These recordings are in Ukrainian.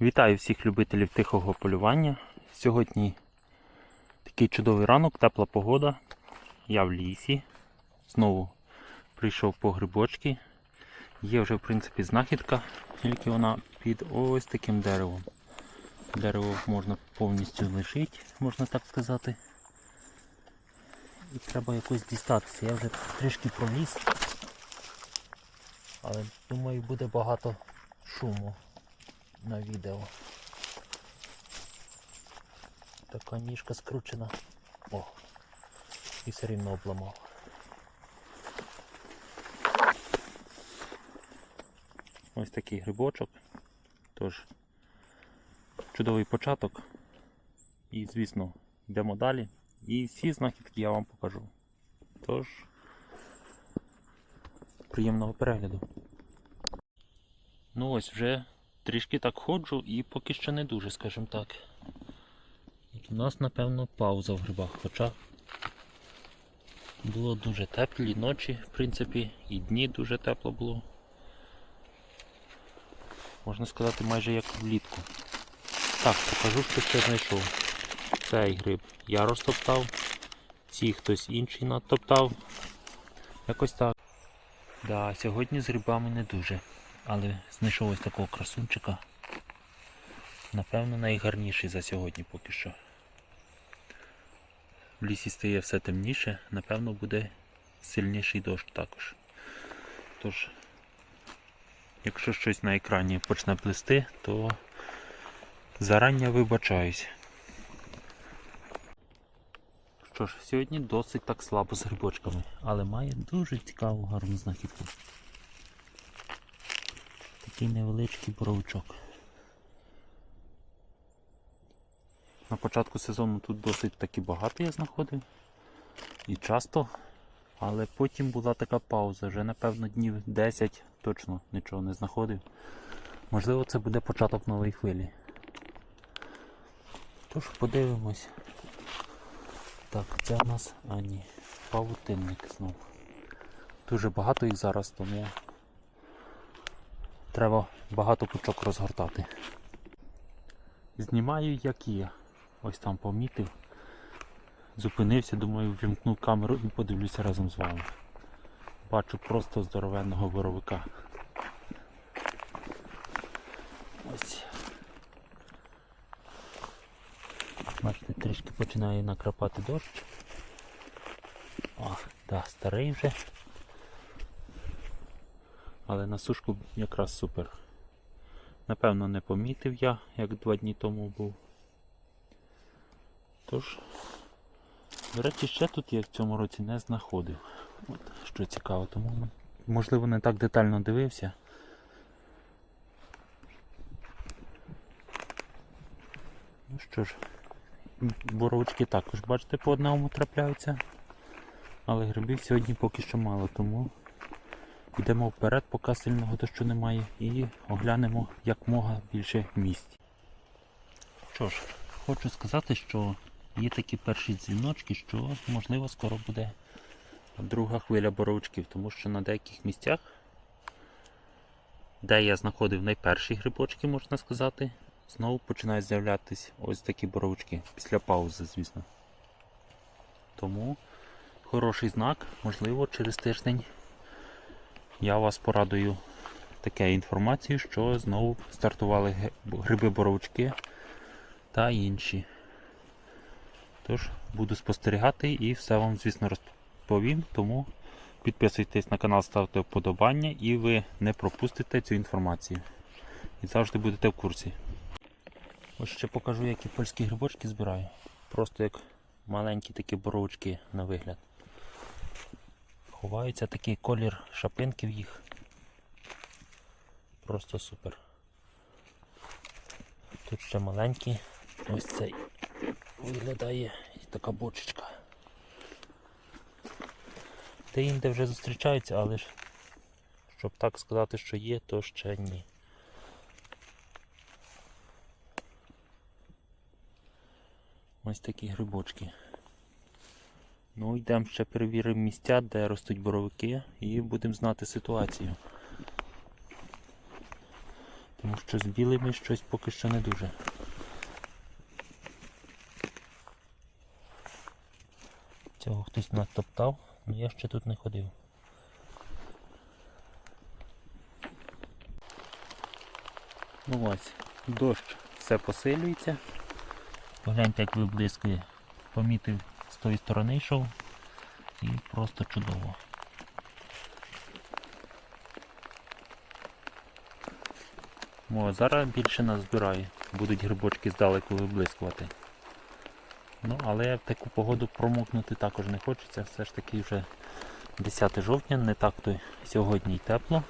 Вітаю всіх любителів тихого полювання. Сьогодні такий чудовий ранок, тепла погода. Я в лісі. Знову прийшов по грибочки. Є вже в принципі знахідка, тільки вона під ось таким деревом. Дерево можна повністю лишити, можна так сказати. І треба якось дістатися. Я вже трішки проліз. Але думаю буде багато шуму на відео. Така ніжка скручена. О! І все рівно обламав. Ось такий грибочок. Тож, чудовий початок. І, звісно, йдемо далі. І всі знахідки я вам покажу. Тож, приємного перегляду. Ну ось вже трішки так ходжу і поки що не дуже, скажімо так. У нас, напевно, пауза в грибах, хоча було дуже теплі ночі, в принципі, і дні дуже тепло було. Можна сказати, майже як влітку. Так, покажу, що ще знайшов. Цей гриб я розтоптав, ці хтось інший натоптав. Якось так. Да, сьогодні з грибами не дуже. Але знайшов ось такого красунчика. Напевно, найгарніший за сьогодні поки що. В лісі стає все темніше, напевно, буде сильніший дощ також. Тож, якщо щось на екрані почне плисти, то зарання вибачаюсь. Що ж, сьогодні досить так слабо з грибочками, але має дуже цікаву гарну знахідку. Такий невеличкий боровичок. На початку сезону тут досить таки багато я знаходив. І часто. Але потім була така пауза, вже напевно днів 10 точно нічого не знаходив. Можливо це буде початок нової хвилі. Тож подивимось. Так, це у нас... А ні, павутинник знов. Дуже багато їх зараз, тому треба багато пучок розгортати. Знімаю як є. Ось там помітив. Зупинився, думаю, вімкну камеру і подивлюся разом з вами. Бачу просто здоровенного боровика. Ось. Бачите, трішки починає накрапати дощ. О, да, старий вже. Але на сушку якраз супер. Напевно, не помітив я, як два дні тому був. Тож, до речі, ще тут я в цьому році не знаходив. От, що цікаво, тому можливо не так детально дивився. Ну що ж, боровички також, бачите, по одному трапляються. Але грибів сьогодні поки що мало, тому Йдемо вперед, поки сильного дощу немає, і оглянемо як мога більше місць. Що ж, хочу сказати, що є такі перші дзвіночки, що можливо скоро буде друга хвиля боровичків, тому що на деяких місцях, де я знаходив найперші грибочки, можна сказати, знову починають з'являтися ось такі боровички після паузи, звісно. Тому хороший знак, можливо, через тиждень я вас порадую таке інформацію, що знову стартували гриби-боровички та інші. Тож, буду спостерігати і все вам, звісно, розповім. Тому підписуйтесь на канал, ставте вподобання і ви не пропустите цю інформацію. І завжди будете в курсі. Ось ще покажу, які польські грибочки збираю. Просто як маленькі такі боровички на вигляд. Ховаються такий колір шапинки в їх. Просто супер. Тут ще маленький. Ось цей виглядає і така бочечка. Де інде вже зустрічаються, але ж щоб так сказати, що є, то ще ні. Ось такі грибочки. Ну, йдемо ще перевіримо місця, де ростуть боровики, і будемо знати ситуацію. Тому що з білими щось поки що не дуже. Цього хтось натоптав, але я ще тут не ходив. Ну ось, дощ все посилюється. Погляньте, як виблискує. Помітив тої сторони йшов і просто чудово. О, зараз більше нас збирає. Будуть грибочки здалеку виблискувати. Ну, але в таку погоду промокнути також не хочеться. Все ж таки вже 10 жовтня, не так то сьогодні й тепло.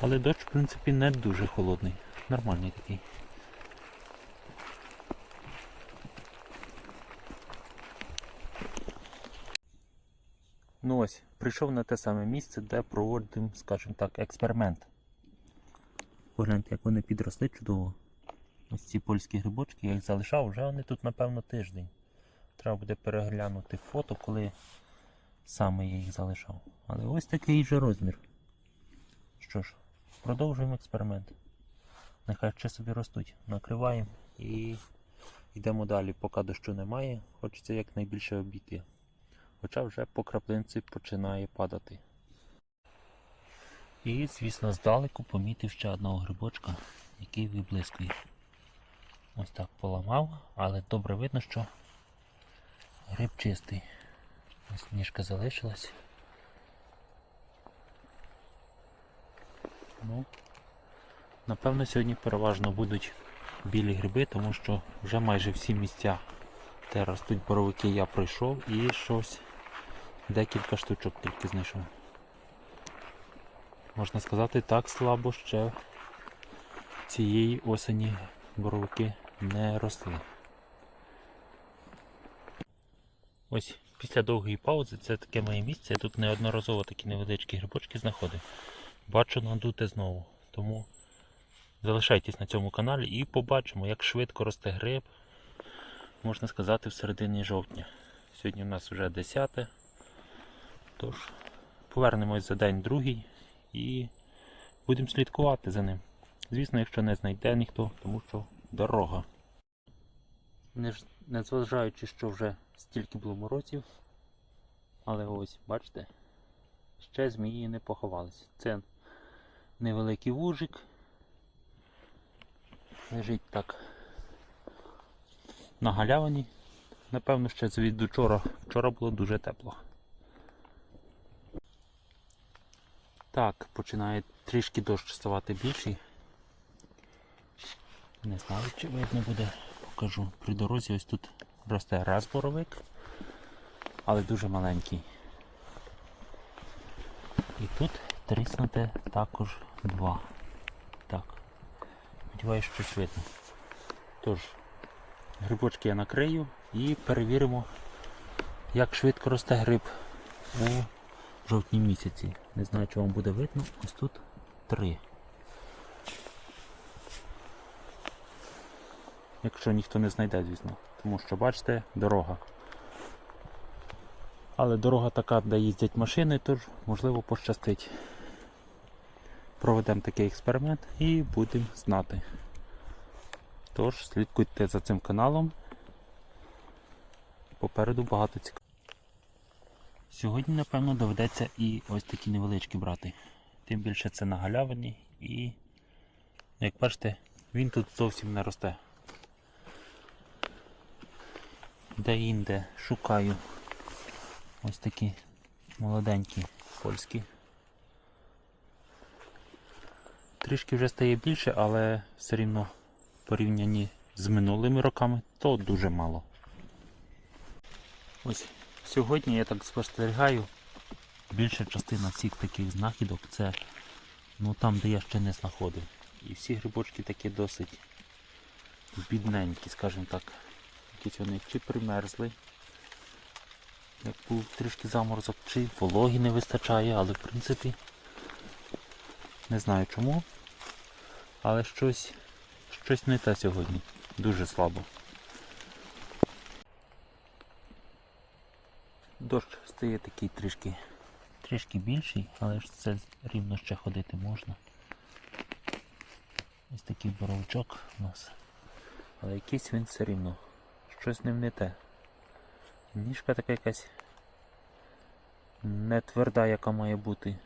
Але дощ, в принципі, не дуже холодний. Нормальний такий. Ну ось, прийшов на те саме місце, де проводимо, скажімо так, експеримент. Погляньте, як вони підросли чудово. Ось ці польські грибочки, я їх залишав, вже вони тут, напевно, тиждень. Треба буде переглянути фото, коли саме я їх залишав. Але ось такий же розмір. Що ж, продовжуємо експеримент. Нехай ще собі ростуть. Накриваємо і йдемо далі. Поки дощу немає, хочеться якнайбільше обійти. Хоча вже по краплинці починає падати. І, звісно, здалеку помітив ще одного грибочка, який виблискує. Ось так поламав, але добре видно, що гриб чистий. Ось ніжка залишилась. Ну, напевно, сьогодні переважно будуть білі гриби, тому що вже майже всі місця, де ростуть боровики, я пройшов і щось декілька штучок тільки знайшов. Можна сказати, так слабо ще цієї осені боровики не росли. Ось після довгої паузи це таке моє місце. Я тут неодноразово такі невеличкі грибочки знаходив. Бачу надуте знову. Тому залишайтесь на цьому каналі і побачимо, як швидко росте гриб, можна сказати, в середині жовтня. Сьогодні у нас вже 10. Тож, повернемось за день другий і будемо слідкувати за ним. Звісно, якщо не знайде ніхто, тому що дорога. Незважаючи, що вже стільки було морозів, але ось, бачите, ще змії не поховалися. Це невеликий вужик. Лежить так на галявині. Напевно, ще звідти вчора. Вчора було дуже тепло. Так, починає трішки дощ ставати більший. Не знаю, чи видно буде, покажу. При дорозі ось тут росте раз боровик, але дуже маленький. І тут тріснуте також два. Так. Сподіваюсь, щось видно. Тож, грибочки я накрию і перевіримо, як швидко росте гриб у жовтні місяці. Не знаю, чи вам буде видно. Ось тут три. Якщо ніхто не знайде, звісно. Тому що, бачите, дорога. Але дорога така, де їздять машини, тож можливо пощастить. Проведемо такий експеримент і будемо знати. Тож, слідкуйте за цим каналом. Попереду багато цікавого. Сьогодні, напевно, доведеться і ось такі невеличкі брати. Тим більше це на галявині і, як бачите, він тут зовсім не росте. Де-інде шукаю ось такі молоденькі польські. Трішки вже стає більше, але все рівно в порівнянні з минулими роками то дуже мало. Ось сьогодні я так спостерігаю, більша частина всіх таких знахідок це ну, там, де я ще не знаходив. І всі грибочки такі досить бідненькі, скажімо так. Якісь вони чи примерзли, як був трішки заморозок, чи вологі не вистачає, але в принципі не знаю чому. Але щось, щось не те сьогодні. Дуже слабо. Дощ стає такий трішки, трішки більший, але ж це рівно ще ходити можна. Ось такий боровичок у нас. Але якийсь він все рівно. Щось ним не те. Ніжка така якась не тверда, яка має бути.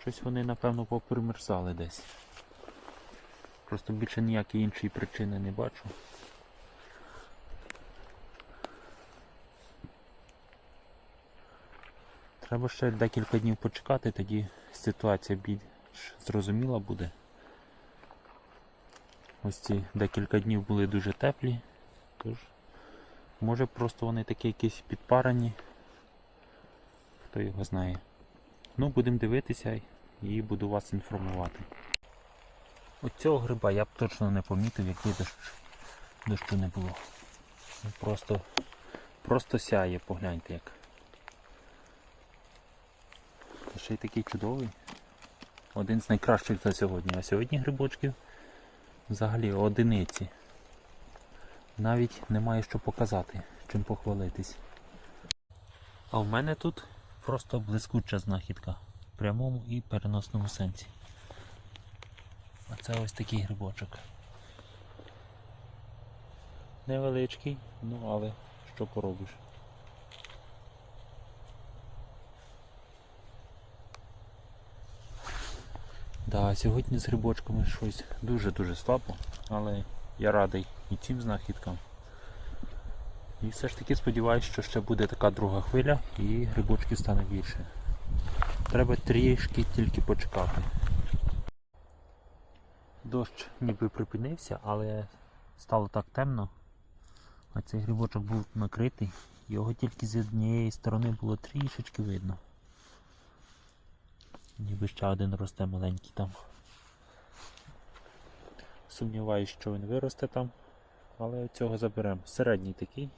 Щось вони, напевно, попримерзали десь. Просто більше ніякої іншої причини не бачу. Треба ще декілька днів почекати, тоді ситуація більш зрозуміла буде. Ось ці декілька днів були дуже теплі, тож може просто вони такі якісь підпарані. Хто його знає. Ну, будемо дивитися і буду вас інформувати. От цього гриба я б точно не помітив, якби дощ, дощу не було. Просто, просто сяє, погляньте як. Ще й такий чудовий. Один з найкращих за сьогодні. А сьогодні грибочків взагалі одиниці. Навіть немає що показати, чим похвалитись. А в мене тут просто блискуча знахідка в прямому і переносному сенсі. А це ось такий грибочок. Невеличкий, ну але що поробиш. Да, сьогодні з грибочками щось дуже-дуже слабо, але я радий і цим знахідкам. І все ж таки сподіваюся, що ще буде така друга хвиля і грибочків стане більше. Треба трішки тільки почекати. Дощ ніби припинився, але стало так темно. А цей грибочок був накритий, його тільки з однієї сторони було трішечки видно. Ніби ще один росте маленький там. Сумніваюсь, що він виросте там, але цього заберемо. Середній такий.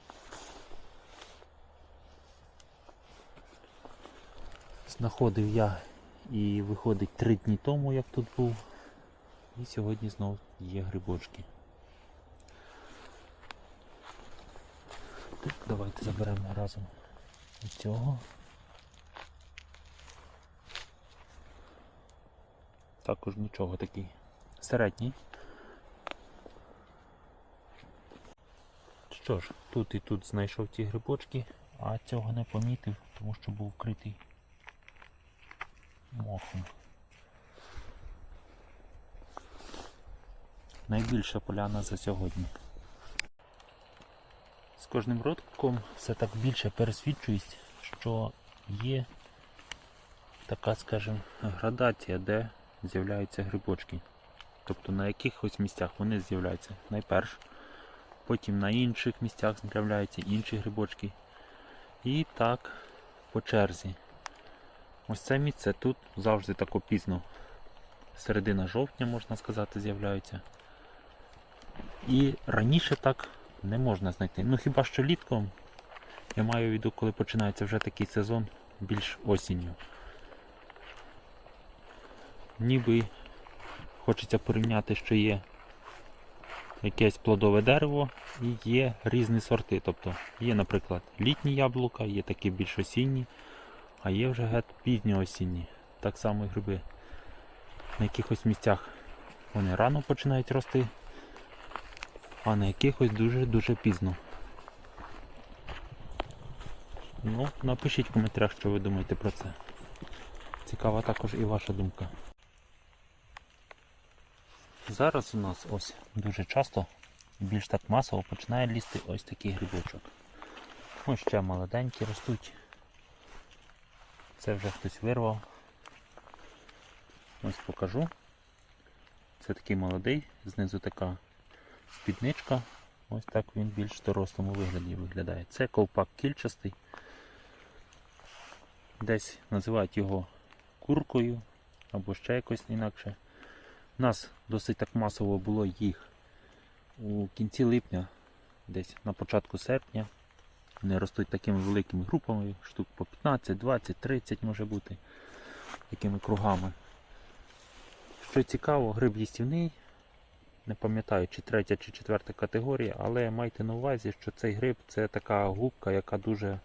Знаходив я і виходить три дні тому, як тут був. І сьогодні знов є грибочки. Так, давайте заберемо разом цього. Також нічого такий. Середній. Що ж, тут і тут знайшов ті грибочки, а цього не помітив, тому що був вкритий мохом. Найбільша поляна за сьогодні. З кожним роком все так більше пересвідчуюсь, що є така, скажімо, градація, де з'являються грибочки. Тобто на якихось місцях вони з'являються найперше, потім на інших місцях з'являються інші грибочки. І так по черзі. Ось це місце тут завжди тако пізно. Середина жовтня, можна сказати, з'являються. І раніше так не можна знайти. Ну хіба що літком, я маю в виду, коли починається вже такий сезон більш осінню. Ніби хочеться порівняти, що є якесь плодове дерево і є різні сорти. Тобто є, наприклад, літні яблука, є такі більш осінні, а є вже геть пізньоосінні. Так само і гриби. На якихось місцях вони рано починають рости, а на якихось дуже-дуже пізно. Ну, напишіть в коментарях, що ви думаєте про це. Цікава також і ваша думка. Зараз у нас ось дуже часто, більш так масово починає лізти ось такий грибочок. Ось ще молоденькі ростуть. Це вже хтось вирвав. Ось покажу. Це такий молодий, знизу така спідничка. Ось так він більш дорослому вигляді виглядає. Це ковпак кільчастий. Десь називають його куркою або ще якось інакше. У нас досить так масово було їх у кінці липня, десь на початку серпня. Вони ростуть такими великими групами, штук по 15, 20, 30 може бути, такими кругами. Що цікаво, гриб їстівний, не пам'ятаю, чи третя, чи четверта категорія, але майте на увазі, що цей гриб це така губка, яка дуже,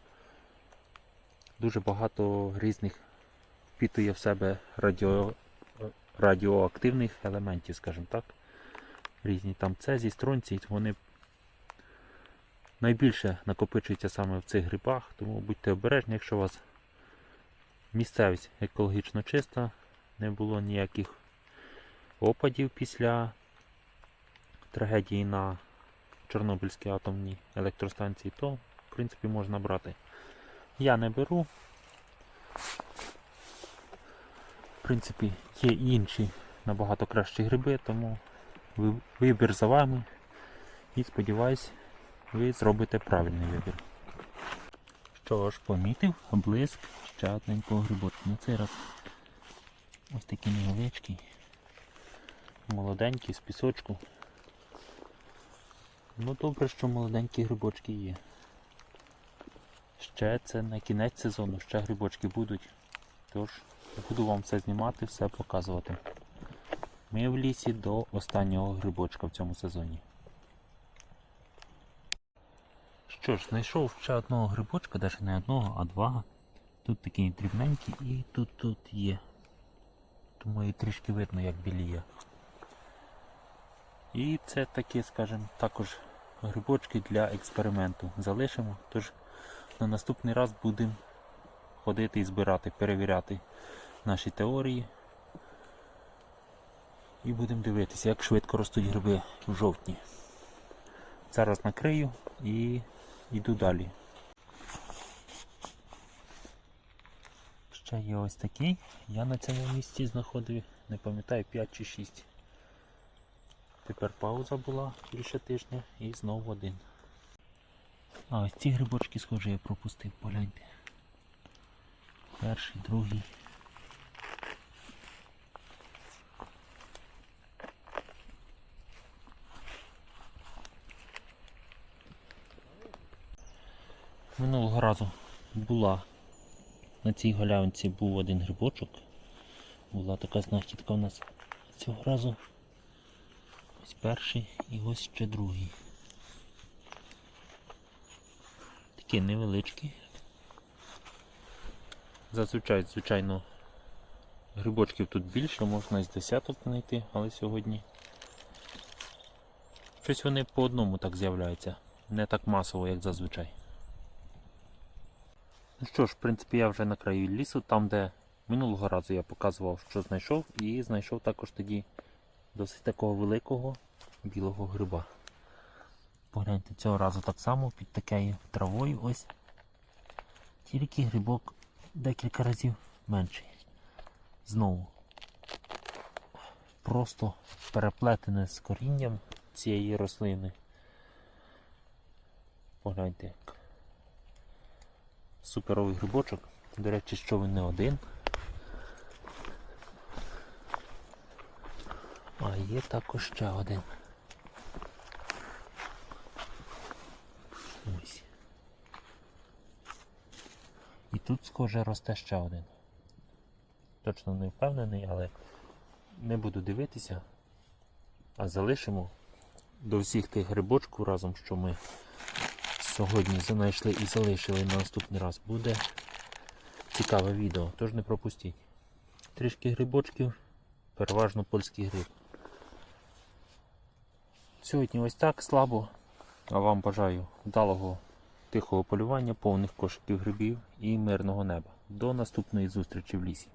дуже багато різних впітує в себе радіо, радіоактивних елементів, скажімо так. Різні там цезій, стронцій, вони найбільше накопичуються саме в цих грибах, тому будьте обережні, якщо у вас місцевість екологічно чиста, не було ніяких опадів після трагедії на Чорнобильській атомній електростанції, то в принципі можна брати. Я не беру. В принципі, є інші набагато кращі гриби, тому вибір за вами. І сподіваюсь, ви зробите правильний вибір. Що ж, помітив блиск ще одненького грибочка. На цей раз ось такий невеличкий, молоденький з пісочку. Ну добре, що молоденькі грибочки є. Ще це на кінець сезону, ще грибочки будуть. Тож буду вам все знімати, все показувати. Ми в лісі до останнього грибочка в цьому сезоні. Що ж, знайшов ще одного грибочка, навіть не одного, а два. Тут такий дрібненький і тут тут є. І трішки видно, як біліє. І це такі, скажімо, також грибочки для експерименту. Залишимо. Тож на наступний раз будемо ходити і збирати, перевіряти наші теорії. І будемо дивитися, як швидко ростуть гриби в жовтні. Зараз накрию і йду далі. Ще є ось такий. Я на цьому місці знаходив, не пам'ятаю, 5 чи 6. Тепер пауза була більше тижня і знову один. А ось ці грибочки, схоже, я пропустив, погляньте. Перший, другий. Минулого разу була на цій галявинці був один грибочок. Була така знахідка у нас цього разу. Ось перший і ось ще другий. Такі невеличкі. Зазвичай, звичайно, грибочків тут більше, можна з десяток знайти, але сьогодні щось вони по одному так з'являються. Не так масово, як зазвичай. Ну що ж, в принципі, я вже на краю лісу, там, де минулого разу я показував, що знайшов, і знайшов також тоді досить такого великого білого гриба. Погляньте, цього разу так само під такою травою ось. Тільки грибок декілька разів менший. Знову. Просто переплетене з корінням цієї рослини. Погляньте. Суперовий грибочок. До речі, що він не один. А є також ще один. Ось. І тут схоже росте ще один. Точно не впевнений, але не буду дивитися, а залишимо до всіх тих грибочків разом, що ми сьогодні знайшли і залишили на наступний раз. Буде цікаве відео, тож не пропустіть. Трішки грибочків, переважно польський гриб. Сьогодні ось так слабо, а вам бажаю вдалого тихого полювання, повних кошиків грибів і мирного неба. До наступної зустрічі в лісі.